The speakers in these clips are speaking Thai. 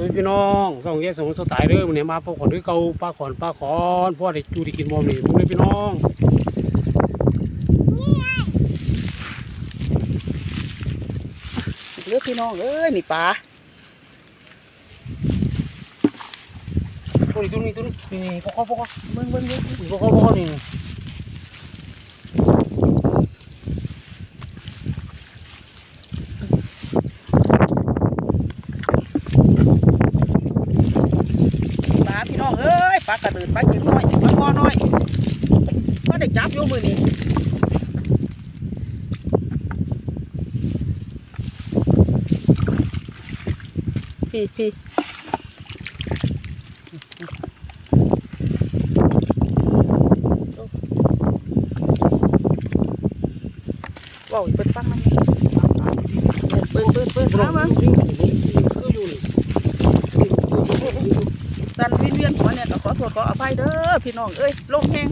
วัสดีพี่น้องส่องแยกสมุนสไตล์เด้อมื้อนี้มาปลาขอนคือเก่าปลาขอนปลาขอนพ่อได้อยู่ได้กินบ่นี่มึงเลยพี่น้องเลือกพี่น้องเอ้ยนี่ปลาตัวนี้ตัวนี้ตัวนี้นี่พวกเขาพวกเขาเบิ่งเบิ่งเบิ่งพวกเขาพวกเขานี่ ปลาพี่น้องเอ้ย ปลากระเดินปลาเก็บน้อยปลาคอน้อยก็ได้จับอยู่มือนี่พี่พี่ว้าวอีเปิดฟังมันเปิดเปิดเปิดพี่น้อมางเบิ่งคืออยู่นี่ สันวินเวียนหัวเนี่ยก็ขอโทษขออภัยเด้อพี่น้องเอ้ยโลกแห้ง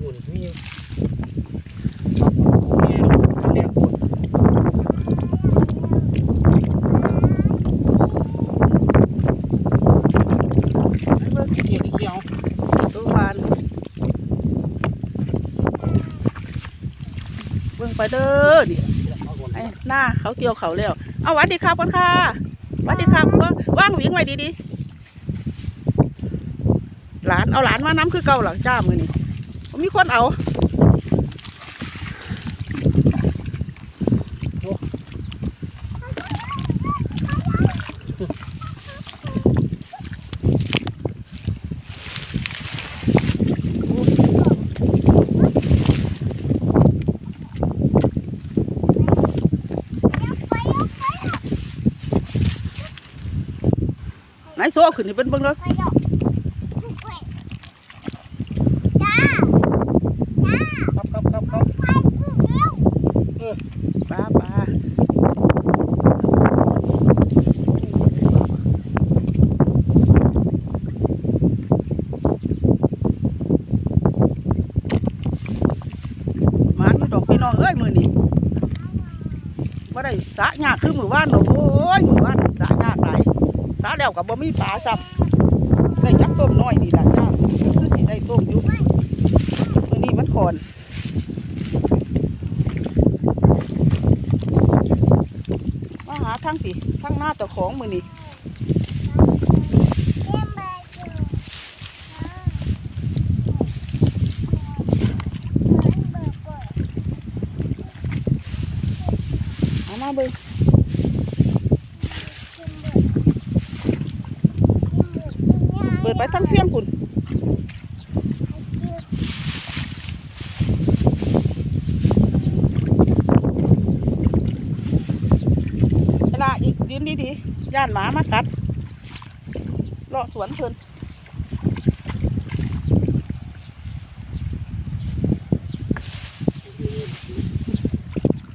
อยู่นี่มีแห้เบิ่งเขียวเขียวตัววานวิ่งไปเด้อนี่ไอ้หน้าเขาเกี่ยวเขาแล้ว เอาวัดดีครับก่อนค่ะวัดดีครับว่าว่างหวิ่งไว้ดีๆ หลานเอาหลานมาน้ำคือเก่าหลังจ้ามือนี่มีคนเอาไหนโซ่ขึ้นนี่เป็นเบิ่งเลย ครับครับครับครับ ปลาปลาหมันดอกพี่น้องเอ้ยมือนี่ว่าได้สะยากคือมือว่านโอ้ยมือว่านสะยากไหลายสะแล้วกับบ่มีปลาซ้ำได้จักต้มน้อยนี่แหละจ้าคือสิได้ต้มอยู่มือนี้มันขอนมาหา ทั้งสีทั้งหน้าเจ้าของมือนี่เอามาเบิ้งเปิดไปทั้งเฟียงคุณเว ดีดีๆย่านหมามากัดเลาะสวนเพิ่น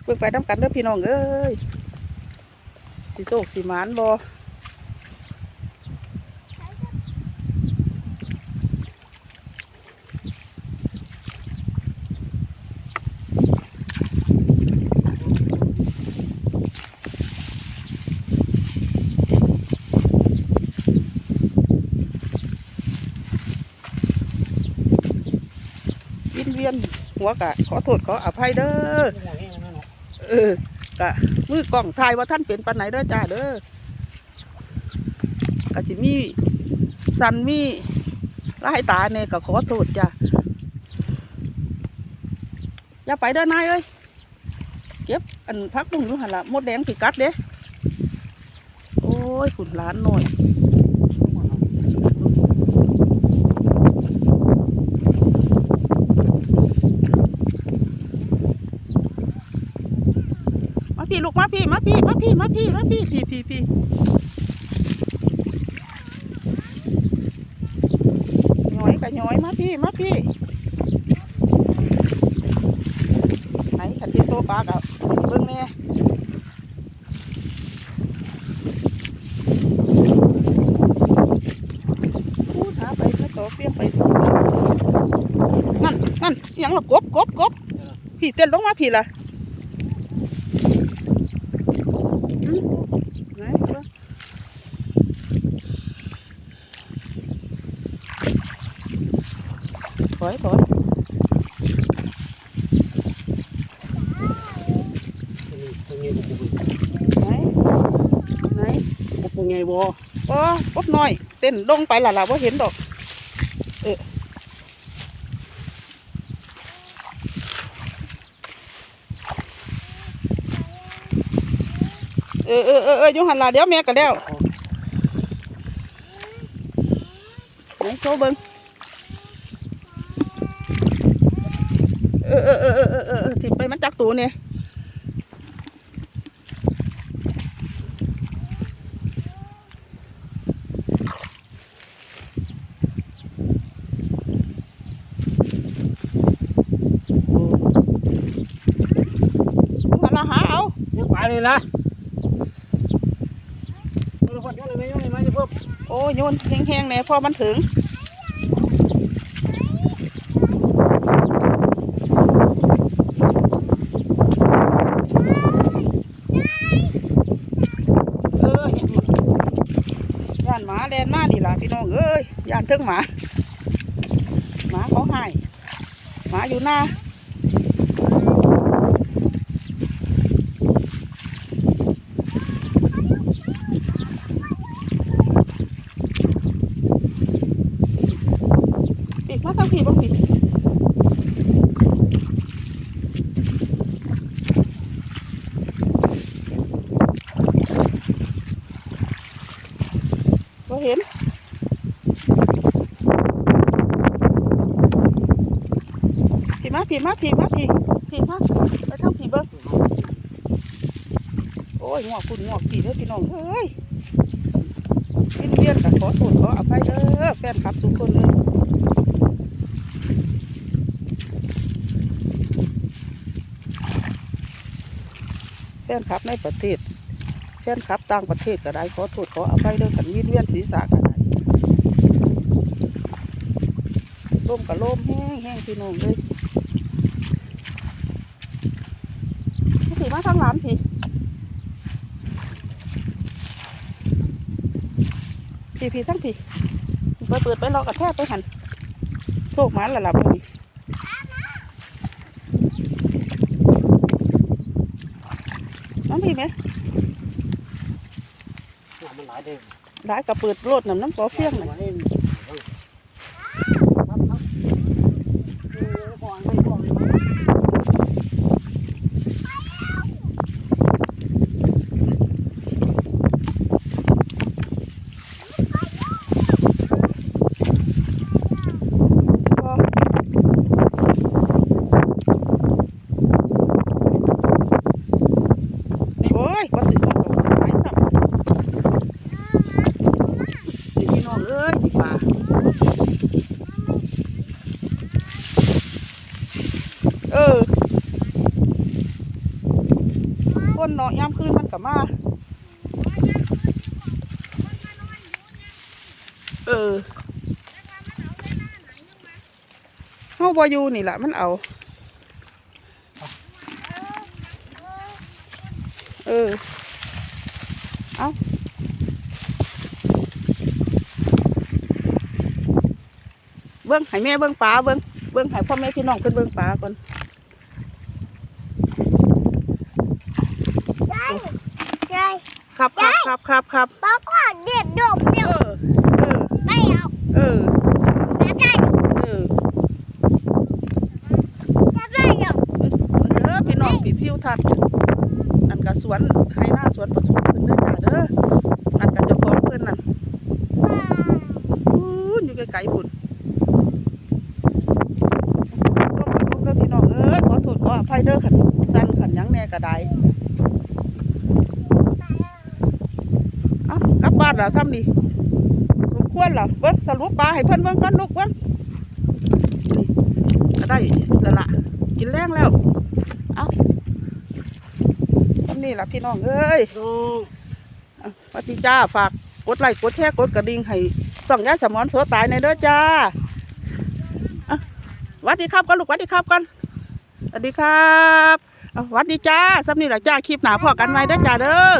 เปิดไปน้ำกันเด้อพี่น้องเอ้ยสิโศกสิหมานบ่ ยนหัวกะขอโทษขออภัยเด้อเออกะมือกล่องทายว่าท่านเป็นปันไหนเด้อจ้าเด้อกะสิมีสันมีลายตาเนี่ยก็ขอโทษจ้าอย่าไปเด้อนายเอ้ยเก็บอันพักบุ้งอยู่หันละมดแดงผิกัดเด้โอ้ยขุนหล้านหน่อย พี่ลูกมาพี่มาพี่มาพี่มาพี่มาพี่พี่พี่พี่ย้อยกะย้อยมาพี่มาพี่ไหนขันที่โตปลากะเบิ่งแน่พูดหาไปแค่ต่อเปี้ยงไปนั่นนั่นยังละกบกบกบพี่เต้นลงมาพี่ละ ไหนเบิ่ง อยถอยตรงนี้ตรงนี้ผมไหนไหนผมตรงไงบ่โอ้กบน้อย เออเออเออเออเออถิ่นละเดี๋ยวแม่ก็แล้วไหนโชว์เบิ้งเออเออเออเออเออเออถิบไปมันจักตูเนี่ยหันละหาเอายังไปเลยนะโยนคนโยนเลยนเละโอ้โยนแห้งๆแหน่ยพอมันถึง เออย่านหมาแดนมานี่ล่ะพี่น้องเอ้ยย่านเทิงหมาหมาเขาให้หมาอยู่หน้าปีกมาทางผีบ้างปี ผีมาผีมาผีมาผีผีมาไปทางผีเบิ้งโอ้ยงอกคุณงอกผีเด้อพี่น้องเอ้ยเวียนเวียนกับขอโทษขออภัยเด้อแฟนคลับทุกคนเลยแฟนคลับในประเทศแฟนคลับต่างประเทศก็ได้ขอโทษขออภัยเรื่องกันวินเวียนศีรษะก็ได้ลมกับลมแห้งแห้งพี่น้องเลย มาทางหลานพี่พี่พี่ทั้งพี่เปิดเปิดไปรอกระแทกไปหันโชคหมันละลับเลยน้ำพี่ไหมมันหลายเด้งได้กระเปิดโลดน้ำน้ำกอเฟี้ยงน่ะครับครับเออก่อนไม่ก่อนเลยมั้ย โอ้ยว่าสิว่ากับหายสับนี่พี่น้องเอ้ยนี่ป่าเออ คนเนาะยามคืนมันก็มา เออเฮาบอยู่นี่แหละมันเอา เออ เอาเบิ้งให้แม่เบิ้งปลาเบิ้งเบิ้งให้พ่อแม่พี่น้องเพิ่นเบิ้งปลาก่อน ยายยาย ครับครับครับครับครับบอกว่าเด็ดดมเอเดี๋ยวอ เออ ไม่เอาเออ จะได้เออ จะได้ยังเด้อพี่น้องพี่พิวทัดอันกะสวนให้หน้าสวนประสบเพิ่นเด้อจ้าเด้ออันกะเจ้าของเพิ่นนั่นอู้ยอยู่ไกลๆพุ่นร่วมกันร่วมเด้อพี่น้องเอ้ยขอโทษขออภัยเด้อขันสั้นขันหยังแหน่ก็ได้เอ้าก ลับบ้านแล้วซ้ำนี่สมควรแล้วเบิ่งสรุปปลาให้เพิ่นเบิ่งก่อนลูกเบิ่งก็ได้ล้วล่ะกินแรงแล้วเอาซ้ำนี่ล่ะพี่น้องเอ้ยน้องอะสวัสดีจ้าฝากกดไลค์กดแชร์กดกระดิ่งให้ส่องยายสมอนโสตายในเด้อจ้าอะสวัสดีครับก่อนลูกวัสดีครับก่อนสวัสดีครับวัสดีจ้าซ้ำนี่ล่ะจ้าคลิปหนาพอกันไว้เด้อจ้าเด้อ